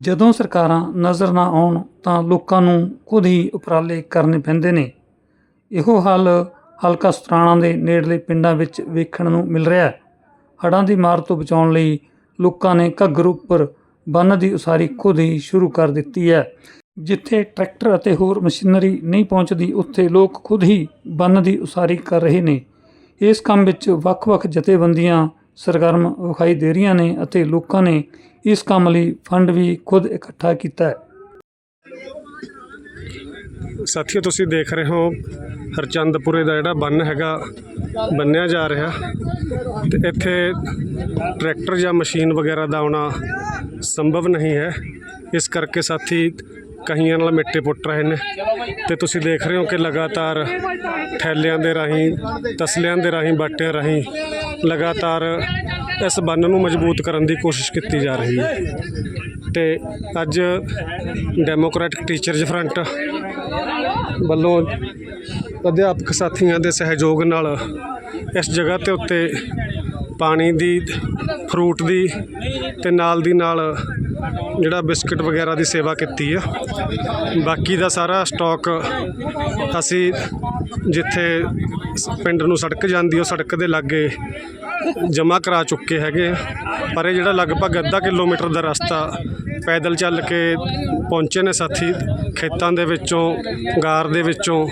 ਜਦੋਂ ਸਰਕਾਰਾਂ ਨਜ਼ਰ ਨਾ ਆਉਣ ਤਾਂ ਲੋਕਾਂ ਨੂੰ ਖੁਦ ਹੀ ਉਪਰਾਲੇ ਕਰਨੇ ਪੈਂਦੇ ਨੇ। ਇਹੋ ਹਾਲ ਹਲਕਾ ਸਤਰਾਣਾ ਦੇ ਨੇੜਲੇ ਪਿੰਡਾਂ ਵਿੱਚ ਵੇਖਣ ਨੂੰ ਮਿਲ ਰਿਹਾ ਹੈ। ਹੜ੍ਹਾਂ ਦੀ ਮਾਰ ਤੋਂ ਬਚਾਉਣ ਲਈ ਲੋਕਾਂ ਨੇ ਘੱਗਰ ਉੱਪਰ ਬੰਨ ਦੀ ਉਸਾਰੀ ਖੁਦ ਹੀ ਸ਼ੁਰੂ ਕਰ ਦਿੱਤੀ ਹੈ। ਜਿੱਥੇ ਟਰੈਕਟਰ ਅਤੇ ਹੋਰ ਮਸ਼ੀਨਰੀ ਨਹੀਂ ਪਹੁੰਚਦੀ, ਉੱਥੇ ਲੋਕ ਖੁਦ ਹੀ ਬੰਨ ਦੀ ਉਸਾਰੀ ਕਰ ਰਹੇ ਨੇ। ਇਸ ਕੰਮ ਵਿੱਚ ਵੱਖ-ਵੱਖ ਜਥੇਬੰਦੀਆਂ ਸਰਗਰਮ ਵਿਖਾਈ ਦੇ ਰਹੀਆਂ ਨੇ ਅਤੇ ਲੋਕਾਂ ਨੇ ਇਸ ਕੰਮ ਲਈ ਫੰਡ ਵੀ ਖੁਦ ਇਕੱਠਾ ਕੀਤਾ ਹੈ। ਸਾਥੀਓ, ਤੁਸੀਂ ਦੇਖ ਰਹੇ ਹੋ ਹਰਚੰਦਪੁਰੇ ਦਾ ਜਿਹੜਾ ਬੰਨ ਹੈਗਾ, ਬੰਨਿਆ ਜਾ ਰਿਹਾ। ਤੇ ਇੱਥੇ ਟਰੈਕਟਰ ਜਾਂ ਮਸ਼ੀਨ ਵਗੈਰਾ ਦਾ ਆਉਣਾ ਸੰਭਵ ਨਹੀਂ ਹੈ। ਇਸ ਕਰਕੇ ਸਾਥੀ ਕਹੀਆਂ ਨਾਲ ਮਿੱਟੇ ਪੁੱਟ ਰਹੇ ਨੇ। ਤੇ ਤੁਸੀਂ ਦੇਖ ਰਹੇ ਹੋ ਕਿ ਲਗਾਤਾਰ ਥੈਲਿਆਂ ਦੇ ਰਾਹੀਂ, ਤਸਲਿਆਂ ਦੇ ਰਾਹੀਂ, ਬਾਟਿਆਂ ਰਾਹੀਂ ਲਗਾਤਾਰ ਇਸ ਬੰਨ ਨੂੰ ਮਜ਼ਬੂਤ ਕਰਨ ਦੀ ਕੋਸ਼ਿਸ਼ ਕੀਤੀ ਜਾ ਰਹੀ ਹੈ। ਤੇ ਅੱਜ ਡੈਮੋਕ੍ਰੈਟਿਕ ਟੀਚਰਜ਼ ਫਰੰਟ ਵੱਲੋਂ ਅਧਿਆਪਕ ਸਾਥੀਆਂ ਦੇ ਸਹਿਯੋਗ ਨਾਲ ਇਸ ਜਗ੍ਹਾ ਤੇ ਉੱਤੇ ਪਾਣੀ ਦੀ ਫਰੂਟ ਦੀ ਤੇ ਨਾਲ ਦੀ ਨਾਲ ਜਿਹੜਾ ਬਿਸਕਟ ਵਗੈਰਾ ਦੀ ਸੇਵਾ ਕੀਤੀ ਆ। ਬਾਕੀ ਦਾ ਸਾਰਾ ਸਟਾਕ ਅਸੀਂ ਜਿੱਥੇ ਪਿੰਡ ਨੂੰ ਸੜਕ ਜਾਂਦੀ ਉਹ ਸੜਕ ਦੇ ਲਾਗੇ ਜਮ੍ਹਾਂ ਕਰਾ ਚੁੱਕੇ ਹੈਗੇ। ਪਰ ਇਹ ਜਿਹੜਾ ਲਗਭਗ ਅੱਧਾ ਕਿਲੋਮੀਟਰ ਦਾ ਰਸਤਾ ਪੈਦਲ ਚੱਲ ਕੇ ਪਹੁੰਚੇ ਨੇ ਸਾਥੀ ਖੇਤਾਂ ਦੇ ਵਿੱਚੋਂ, ਗਾਰ ਦੇ ਵਿੱਚੋਂ।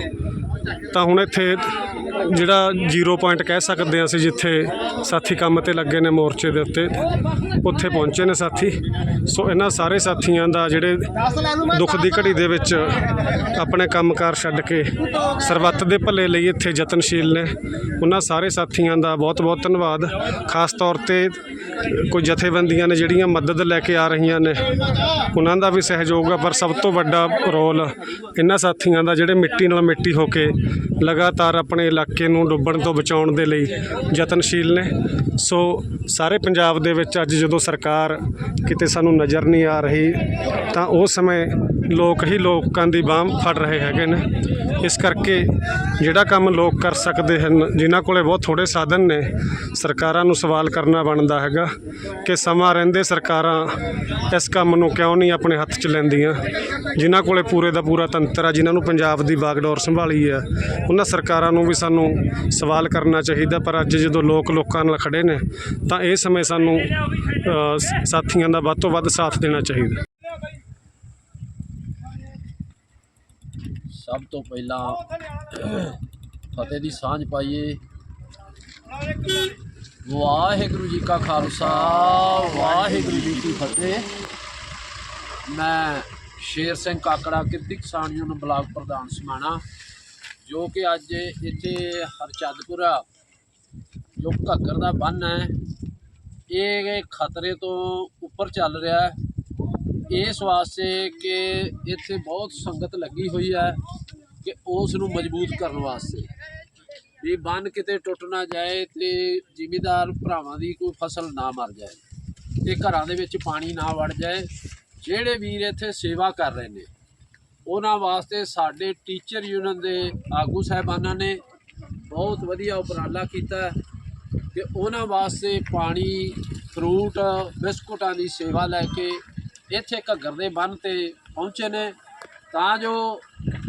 ਤਾਂ ਹੁਣ ਇੱਥੇ ਜਿਹੜਾ ਜ਼ੀਰੋ ਪੁਆਇੰਟ ਕਹਿ ਸਕਦੇ ਹਾਂ ਅਸੀਂ, ਜਿੱਥੇ ਸਾਥੀ ਕੰਮ ਤੇ ਲੱਗੇ ਨੇ ਮੋਰਚੇ ਦੇ ਉੱਤੇ, ਉੱਥੇ ਪਹੁੰਚੇ ਨੇ ਸਾਥੀ। ਸੋ ਇਹਨਾਂ ਸਾਰੇ ਸਾਥੀਆਂ ਦਾ ਜਿਹੜੇ ਦੁੱਖ ਦੀ ਘੜੀ ਦੇ ਵਿੱਚ ਆਪਣੇ ਕੰਮਕਾਰ ਛੱਡ ਕੇ ਸਰਬੱਤ ਦੇ ਭਲੇ ਲਈ ਇੱਥੇ ਯਤਨਸ਼ੀਲ ਨੇ। ਉਹਨਾਂ ਸਾਰੇ ਸਾਥੀਆਂ ਦਾ ਬਹੁਤ ਬਹੁਤ ਧੰਨਵਾਦ। ਖਾਸ ਤੌਰ ਤੇ ਕੋਈ ਜਥੇਬੰਦੀਆਂ ਨੇ ਜਿਹੜੀਆਂ ਮਦਦ ਲੈ ਕੇ ਆ ਰਹੀਆਂ ਨੇ, ਉਹਨਾਂ ਦਾ ਵੀ ਸਹਿਯੋਗ ਆ, ਪਰ ਸਭ ਤੋਂ ਵੱਡਾ ਰੋਲ ਇਹਨਾਂ ਸਾਥੀਆਂ ਦਾ, ਜਿਹੜੇ ਮਿੱਟੀ ਨਾਲ ਮਿੱਟੀ ਹੋ ਕੇ ਲਗਾਤਾਰ ਆਪਣੇ ਇਲਾਕੇ ਨੂੰ ਡੁੱਬਣ ਤੋਂ ਬਚਾਉਣ ਦੇ ਲਈ ਯਤਨਸ਼ੀਲ ਨੇ। ਸੋ ਸਾਰੇ ਪੰਜਾਬ ਦੇ ਵਿੱਚ ਅੱਜ ਜਦੋਂ ਸਰਕਾਰ ਕਿਤੇ ਸਾਨੂੰ ਨਜ਼ਰ ਨਹੀਂ ਆ ਰਹੀ ਤਾਂ ਉਸ ਸਮੇਂ ਲੋਕ ਹੀ ਲੋਕਾਂ ਦੀ ਬਾਹ ਫੜ ਰਹੇ ਹੈਗੇ ਨੇ। ਇਸ ਕਰਕੇ ਜਿਹੜਾ ਕੰਮ ਲੋਕ ਕਰ ਸਕਦੇ ਹਨ, ਜਿਨ੍ਹਾਂ ਕੋਲੇ ਬਹੁਤ ਥੋੜੇ ਸਾਧਨ ਨੇ, ਸਰਕਾਰਾਂ ਨੂੰ ਸਵਾਲ ਕਰਨਾ ਬਣਦਾ ਹੈਗਾ ਕਿ ਸਮਾਂ ਰਹਿੰਦੇ ਸਰਕਾਰਾਂ ਇਸ ਕੰਮ ਨੂੰ ਕਿਉਂ ਨਹੀਂ ਆਪਣੇ ਹੱਥ 'ਚ ਲੈਂਦੀਆਂ? ਜਿਨ੍ਹਾਂ ਕੋਲੇ ਪੂਰੇ ਦਾ ਪੂਰਾ ਤੰਤਰ ਆ, ਜਿਨ੍ਹਾਂ ਨੂੰ ਪੰਜਾਬ ਦੀ ਬਾਗਡੋਰ ਸੰਭਾਲੀ ਆ, ਉਹਨਾਂ ਸਰਕਾਰਾਂ ਨੂੰ ਵੀ ਸਾਨੂੰ ਸਵਾਲ ਕਰਨਾ ਚਾਹੀਦਾ। ਪਰ ਅੱਜ ਜਦੋਂ ਲੋਕ ਲੋਕਾਂ ਨਾਲ ਖੜੇ ਨੇ, ਤਾਂ ਇਹ ਸਮੇਂ ਸਾਨੂੰ ਸਾਥੀਆਂ ਦਾ ਵੱਧ ਤੋਂ ਵੱਧ ਸਾਥ ਦੇਣਾ ਚਾਹੀਦਾ। ਸਭ ਤੋਂ ਪਹਿਲਾਂ, ਫਤਿਹ ਦੀ ਸਾਂਝ ਪਾਈਏ। ਵਾਹਿਗੁਰੂ ਜੀ ਕਾ ਖਾਲਸਾ, ਵਾਹਿਗੁਰੂ ਜੀ ਕੀ ਫਤਿਹ। ਮੈਂ ਸ਼ੇਰ ਸਿੰਘ ਕਾਕੜਾ ਕਿਰਤੀ ਕਿਸਾਨ ਯੂਨੀਅਨ ਬਲਾਕ ਪ੍ਰਧਾਨ ਸਮਾਣਾ, ਜੋ ਕਿ ਅੱਜ ਇੱਥੇ ਹਰਚੰਦਪੁਰਾ ਜੋ ਘੱਗਰ ਦਾ ਬੰਨ ਹੈ, ਇਹ ਖਤਰੇ ਤੋਂ ਉੱਪਰ ਚੱਲ ਰਿਹਾ ਹੈ। ਇਸ ਵਾਸਤੇ ਕਿ ਇੱਥੇ ਬਹੁਤ ਸੰਗਤ ਲੱਗੀ ਹੋਈ ਹੈ ਕਿ ਉਸ ਨੂੰ ਮਜ਼ਬੂਤ ਕਰਨ ਵਾਸਤੇ। ਵੀ ਬੰਨ ਕਿਤੇ ਟੁੱਟ ਨਾ ਜਾਏ ਤੇ ਜ਼ਿਮੀਦਾਰ ਭਰਾਵਾਂ ਦੀ ਕੋਈ ਫਸਲ ਨਾ ਮਰ ਜਾਏ ਤੇ ਘਰਾਂ ਦੇ ਵਿੱਚ ਪਾਣੀ ਨਾ ਵੜ ਜਾਏ। ਜਿਹੜੇ ਵੀਰ ਇੱਥੇ ਸੇਵਾ ਕਰ ਰਹੇ ਨੇ, ਉਹਨਾਂ ਵਾਸਤੇ ਸਾਡੇ ਟੀਚਰ ਯੂਨੀਅਨ ਦੇ ਆਗੂ ਸਾਹਿਬਾਨਾਂ ਨੇ ਬਹੁਤ ਵਧੀਆ ਉਪਰਾਲਾ ਕੀਤਾ ਹੈ ਕਿ ਉਹਨਾਂ ਵਾਸਤੇ ਪਾਣੀ, ਫਰੂਟ, ਬਿਸਕੁਟਾਂ ਦੀ ਸੇਵਾ ਲੈ ਕੇ ਇੱਥੇ ਘੱਗਰ ਦੇ ਬੰਨ ਤੇ ਪਹੁੰਚੇ ਨੇ। ਤਾਂ ਜੋ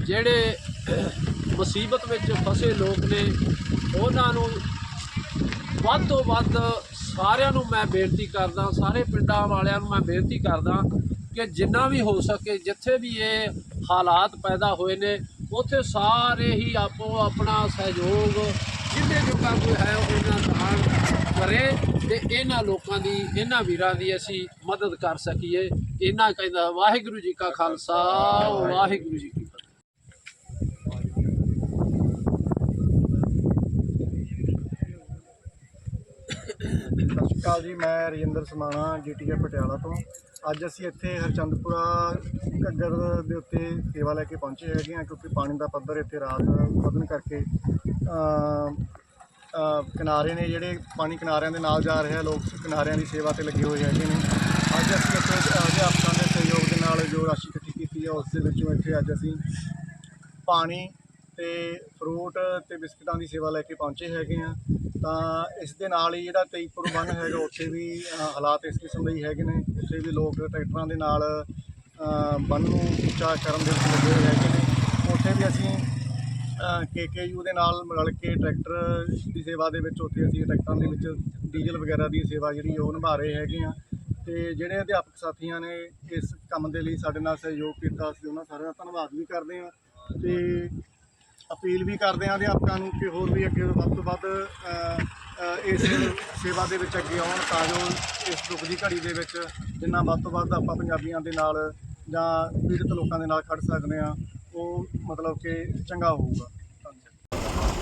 ਜਿਹੜੇ ਮੁਸੀਬਤ ਵਿੱਚ ਫਸੇ ਲੋਕ ਨੇ, ਉਹਨਾਂ ਨੂੰ ਵੱਧ ਤੋਂ ਵੱਧ ਸਾਰਿਆਂ ਨੂੰ ਮੈਂ ਬੇਨਤੀ ਕਰਦਾ, ਸਾਰੇ ਪਿੰਡਾਂ ਵਾਲਿਆਂ ਨੂੰ ਮੈਂ ਬੇਨਤੀ ਕਰਦਾ ਕਿ ਜਿੰਨਾ ਵੀ ਹੋ ਸਕੇ, ਜਿੱਥੇ ਵੀ ਇਹ ਹਾਲਾਤ ਪੈਦਾ ਹੋਏ ਨੇ, ਉੱਥੇ ਸਾਰੇ ਹੀ ਆਪੋ ਆਪਣਾ ਸਹਿਯੋਗ, ਜਿੰਨੇ ਜੋਗਾ ਕੋਈ ਹੈ, ਉਹ ਕਰੇ ਤੇ ਇਹਨਾਂ ਲੋਕਾਂ ਦੀ, ਇਹਨਾਂ ਵੀਰਾਂ ਦੀ ਅਸੀਂ ਮਦਦ ਕਰ ਸਕੀਏ। ਇਹਨਾਂ ਕਹਿੰਦਾ, ਵਾਹਿਗੁਰੂ ਜੀ ਕਾ ਖਾਲਸਾ, ਵਾਹਿਗੁਰੂ ਜੀ ਕੀ ਫਤਿਹ। ਸਤਿ ਸ਼੍ਰੀ ਅਕਾਲ ਜੀ, ਮੈਂ ਰਜਿੰਦਰ ਸਮਾਣਾ ਜੀਟੀਏ ਪਟਿਆਲਾ ਤੋਂ। ਅੱਜ ਅਸੀਂ ਇੱਥੇ ਹਰਚੰਦਪੁਰਾ ਘੱਗਰ ਦੇ ਉੱਤੇ ਸੇਵਾ ਲੈ ਕੇ ਪਹੁੰਚੇ ਹੈਗੇ ਹਾਂ, ਕਿਉਂਕਿ ਪਾਣੀ ਦਾ ਪੱਧਰ ਇੱਥੇ ਰਾਤ ਵਧਣ ਕਰਕੇ ਕਿਨਾਰੇ ਨੇ ਜਿਹੜੇ ਪਾਣੀ ਕਿਨਾਰਿਆਂ ਦੇ ਨਾਲ ਜਾ ਰਿਹਾ ਲੋਕ ਕਿਨਾਰਿਆਂ ਦੀ ਸੇਵਾ ਤੇ ਲੱਗੇ ਹੋਏ ਹੈਗੇ ਨੇ। ਅੱਜ ਅਸੀਂ ਇੱਥੇ ਅਧਿਆਪਕਾਂ ਦੇ ਸਹਿਯੋਗ ਦੇ ਨਾਲ ਜੋ ਰਾਸ਼ੀ ਇਕੱਠੀ ਕੀਤੀ ਹੈ ਉਸ ਦੇ ਵਿੱਚੋਂ ਇੱਥੇ ਅੱਜ ਅਸੀਂ ਪਾਣੀ ਤੇ ਫਰੂਟ ਤੇ ਬਿਸਕਟਾਂ ਦੀ ਸੇਵਾ ਲੈ ਕੇ ਪਹੁੰਚੇ ਹੈਗੇ ਆ। ਤਾਂ ਇਸ ਦੇ ਨਾਲ ਹੀ ਜਿਹੜਾ ਤੇਈਪੁਰ ਬੰਨ ਹੈਗਾ, ਉੱਥੇ ਵੀ ਹਾਲਾਤ ਇਸ ਕਿਸਮ ਦੇ ਹੀ ਹੈਗੇ ਨੇ ਉੱਥੇ ਵੀ ਲੋਕ ਟਰੈਕਟਰਾਂ ਦੇ ਨਾਲ ਬੰਨ ਨੂੰ ਉੱਚਾ ਕਰਨ ਦੇ ਵਿੱਚ ਲੱਗੇ ਹੋਏ ਹੈਗੇ ਨੇ। ਉੱਥੇ ਵੀ ਅਸੀਂ ਕੇਕੇਯੂ ਦੇ ਨਾਲ ਰਲ ਕੇ ਟਰੈਕਟਰ ਦੀ ਸੇਵਾ ਦੇ ਵਿੱਚ ਉੱਥੇ ਅਸੀਂ ਟਰੈਕਟਰਾਂ ਦੇ ਵਿੱਚ ਡੀਜ਼ਲ ਵਗੈਰਾ ਦੀ ਸੇਵਾ ਜਿਹੜੀ ਉਹ ਨਿਭਾ ਰਹੇ ਹੈਗੇ ਆ ਤੇ ਜਿਹੜੇ ਅਧਿਆਪਕ ਸਾਥੀਆਂ ਨੇ ਇਸ ਕੰਮ ਦੇ ਲਈ ਸਾਡੇ ਨਾਲ ਸਹਿਯੋਗ ਕੀਤਾ, ਅਸੀਂ ਉਹਨਾਂ ਸਾਰਿਆਂ ਦਾ ਧੰਨਵਾਦ ਵੀ ਕਰਦੇ ਹਾਂ ਤੇ ਅਪੀਲ ਵੀ ਕਰਦੇ ਹਾਂ ਅਧਿਆਪਕਾਂ ਨੂੰ ਕਿ ਹੋਰ ਵੀ ਅੱਗੇ ਵੱਧ ਤੋਂ ਵੱਧ ਇਸ ਸੇਵਾ ਦੇ ਵਿੱਚ ਅੱਗੇ ਆਉਣ ਤਾਂ ਜੋ ਇਸ ਦੁੱਖ ਦੀ ਘੜੀ ਦੇ ਵਿੱਚ ਜਿੰਨਾ ਵੱਧ ਤੋਂ ਵੱਧ ਆਪਾਂ ਪੰਜਾਬੀਆਂ ਦੇ ਨਾਲ ਜਾਂ ਪੀੜਤ ਲੋਕਾਂ ਦੇ ਨਾਲ ਖੜ ਸਕਦੇ ਹਾਂ। ਉਹ ਮਤਲਬ ਕਿ ਚੰਗਾ ਹੋਊਗਾ। ਧੰਨਵਾਦ